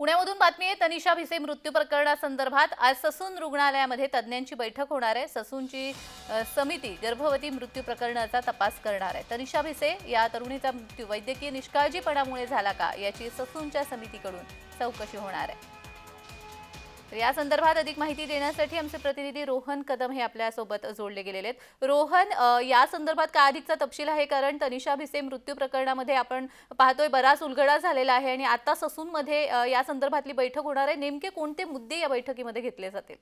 पुण्यामधून बातमी आहे तनिषा भिसे मृत्यू प्रकरणासंदर्भात आज ससून रुग्णालयामध्ये तज्ज्ञांची बैठक होणार आहे. ससूनची समिती गर्भवती मृत्यू प्रकरणाचा तपास करणार आहे. तनिषा भिसे या तरुणीचा मृत्यू वैद्यकीय निष्काळजीपणामुळे झाला का? याची ससूनच्या समितीकडून चौकशी होणार आहे. तर या संदर्भात अधिक माहिती देण्यासाठी आमचे प्रतिनिधी रोहन कदम हे आपल्यासोबत जोडले गेलेले आहेत. रोहन या संदर्भात काय अधिकचा तपशील आहे? कारण तनिषा भिसे मृत्यू प्रकरणामध्ये आपण पाहतोय बराच उलगडा झालेला आहे आणि आता ससूनमध्ये या संदर्भातली बैठक होणार आहे. नेमके कोणते मुद्दे या बैठकीमध्ये घेतले जातील?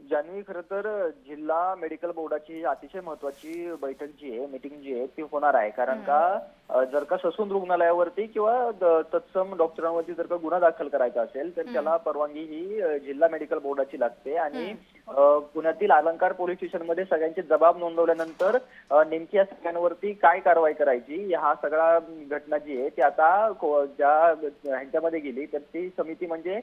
जान्हवी खरं तर जिल्हा मेडिकल बोर्डाची अतिशय महत्वाची बैठक जी आहे मीटिंग जी आहे ती होणार आहे. कारण का? जर का ससून रुग्णालयावरती किंवा तत्सम डॉक्टरांवरती जर का गुन्हा दाखल करायचा असेल तर त्याला परवानगी ही जिल्हा मेडिकल बोर्डाची लागते. आणि पुण्यातील अलंकार पोलीस स्टेशनमध्ये सगळ्यांचे जबाब नोंदवल्यानंतर नेमकी या सगळ्यांवरती काय कारवाई करायची हा सगळा घटना जी आहे ती आता ज्या ह्यांच्यामध्ये गेली तर ती समिती म्हणजे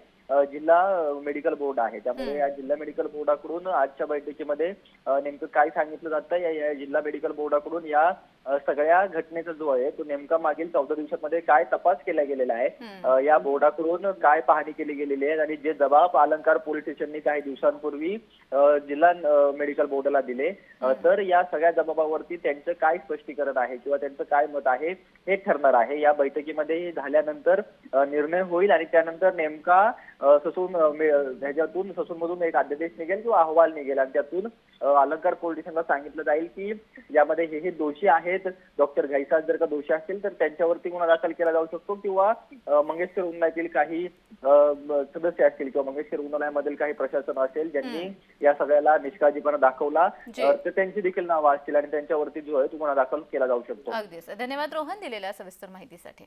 जिल्हा मेडिकल बोर्ड आहे. त्यामुळे या जिल्हा मेडिकल बोर्डाकडून आजच्या बैठकीमध्ये नेमकं काय सांगितलं जातं या जिल्हा मेडिकल बोर्डाकडून या सगळ्या घटनेचा जो आहे तो नेमका मागील चौदा दिवसामध्ये काय तपास केला गेलेला आहे? या बोर्डाकडून काय पाहणी केली गेलेली आहे? आणि जे जबाब अलंकार पोलीस स्टेशननी काही दिवसांपूर्वी जिल्हा मेडिकल बोर्डाला दिले तर या सगळ्या जबाबावरती त्यांचं काय स्पष्टीकरण आहे किंवा त्यांचं काय मत आहे हे ठरणार आहे. या बैठकीमध्ये झाल्यानंतर निर्णय होईल आणि त्यानंतर नेमका ससून ह्याच्यातून ससूनमधून एक अध्यादेश निघेल किंवा अहवाल निघेल. आणि त्यातून अलंकार पोलीस स्टेशनला सांगितलं जाईल की यामध्ये हे हे दोषी आहेत. डॉक्टर घैसाळ जर का दोषी असतील तर त्यांच्यावरती गुन्हा दाखल केला जाऊ शकतो किंवा मंगेशकर रुग्णालयातील काही सदस्य असतील किंवा मंगेशकर रुग्णालयामधील काही प्रशासन असेल ज्यांनी या सगळ्याला निष्काळजीपणा दाखवला तर त्यांची देखील नावं असतील आणि त्यांच्यावरती जो आहे तो गुन्हा दाखल केला जाऊ शकतो. अगदीच. धन्यवाद रोहन दिलेल्या सविस्तर माहितीसाठी.